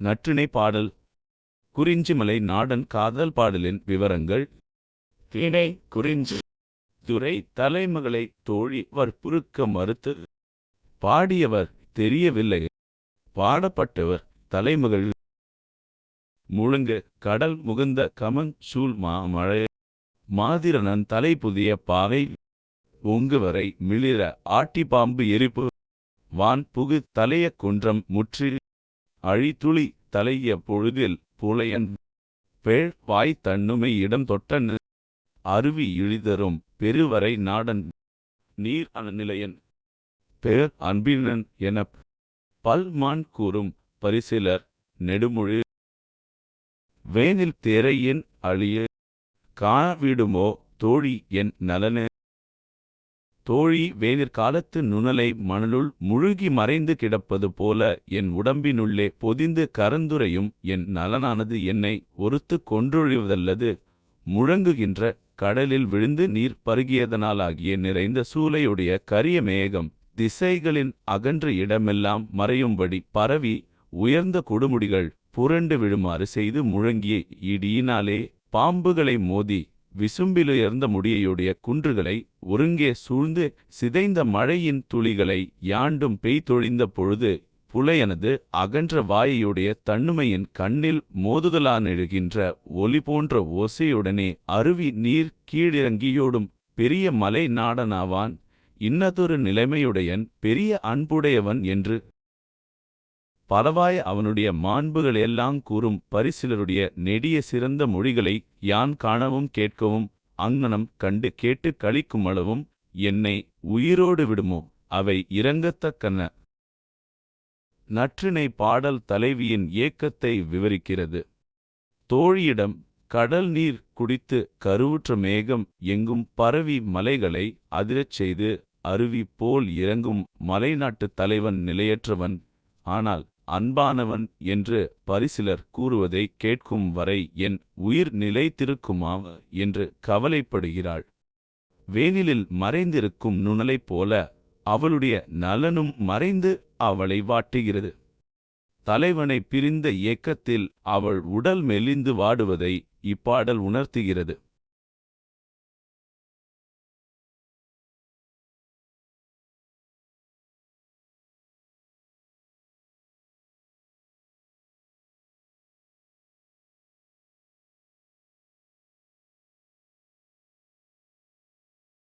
நற்றிணை பாடல். குறிஞ்சிமலை நாடன் காதல் பாடலின் விவரங்கள். திணை குறிஞ்சி. துறை தலைமகளை தோழி வற்புறுக்க மறுத்து. பாடியவர் தெரியவில்லை. பாடப்பட்டவர் தலைமகள். முழுங்கு கடல் முகுந்த கமங் சூழ் மாமழை மாதிரனன் தலை புதிய பாவை. ஒங்குவரை மிளிர ஆட்டி பாம்பு எரிப்பு. வான் புகு தலைய குன்றம் முற்றி அழித்துளி தலைய பொழுதில் புலையன் பேழ் வாய் தன்னுமை இடம் தொட்டன் அருவி இழிதரும் பெருவரை நாடன் நீர் அனநிலையன் பேர் அன்பினன் எனப் பல்மான் கூறும் பரிசிலர் நெடுமுழு வேனில் தேரையின் அழிய காணவிடுமோ தோழி என் நலனு தோழி வேனிற்காலத்து நுணலை மணலுள் முழுகி மறைந்து கிடப்பது போல என் உடம்பினுள்ளே பொதிந்து கரந்துரையும் என் நலனானது என்னை ஒருத்து கொன்றொழிவதல்லது. முழங்குகின்ற கடலில் விழுந்து நீர் பருகியதனாலாகிய நிறைந்த சூளையுடைய கரிய மேகம் திசைகளின் அகன்ற இடமெல்லாம் மறையும்படி பரவி உயர்ந்த கொடுமுடிகள் புரண்டு விழுமாறு செய்து முழங்கிய இடியினாலே பாம்புகளை மோதி விசும்பிலுயர்ந்த முடியையுடைய குன்றுகளை ஒருங்கே சூழ்ந்து சிதைந்த மழையின் துளிகளை யாண்டும் பெய்தொழிந்த பொழுது புலையனது அகன்ற வாயையுடைய தன்னுமையின் கண்ணில் மோதுதலானெழுகின்ற ஒலி போன்ற ஓசையுடனே அருவி நீர் கீழிறங்கியோடும் பெரிய மலை நாடனாவான். இன்னதொரு நிலைமையுடையன் பெரிய அன்புடையவன் என்று பலவாய அவனுடைய மாண்புகள் எல்லாம் கூறும் பரிசிலருடைய நெடிய சிறந்த மொழிகளை யான் காணவும் கேட்கவும் அங்ஙனம் கண்டு கேட்டு கழிக்கும் அளவும் என்னை உயிரோடு விடுமோ? அவை இறங்கத்தக்கன நற்றினை பாடல் தலைவியின் ஏக்கத்தை விவரிக்கிறது. தோழியிடம் கடல் நீர் குடித்து கருவுற்ற மேகம் எங்கும் பரவி மலைகளை அதிரச் செய்து அருவி போல் இறங்கும் மலைநாட்டு தலைவன் நிலையற்றவன். ஆனால் அன்பானவன் என்று பரிசிலர் கூறுவதை கேட்கும் வரை என் உயிர் நிலைத்திருக்குமா என்று கவலைப்படுகிறாள். வேனிலில் மறைந்திருக்கும் நுணலைப் போல அவளுடைய நலனும் மறைந்து அவளை வாட்டுகிறது. தலைவனை பிரிந்த இயக்கத்தில் அவள் உடல் மெலிந்து வாடுவதை இப்பாடல் உணர்த்துகிறது.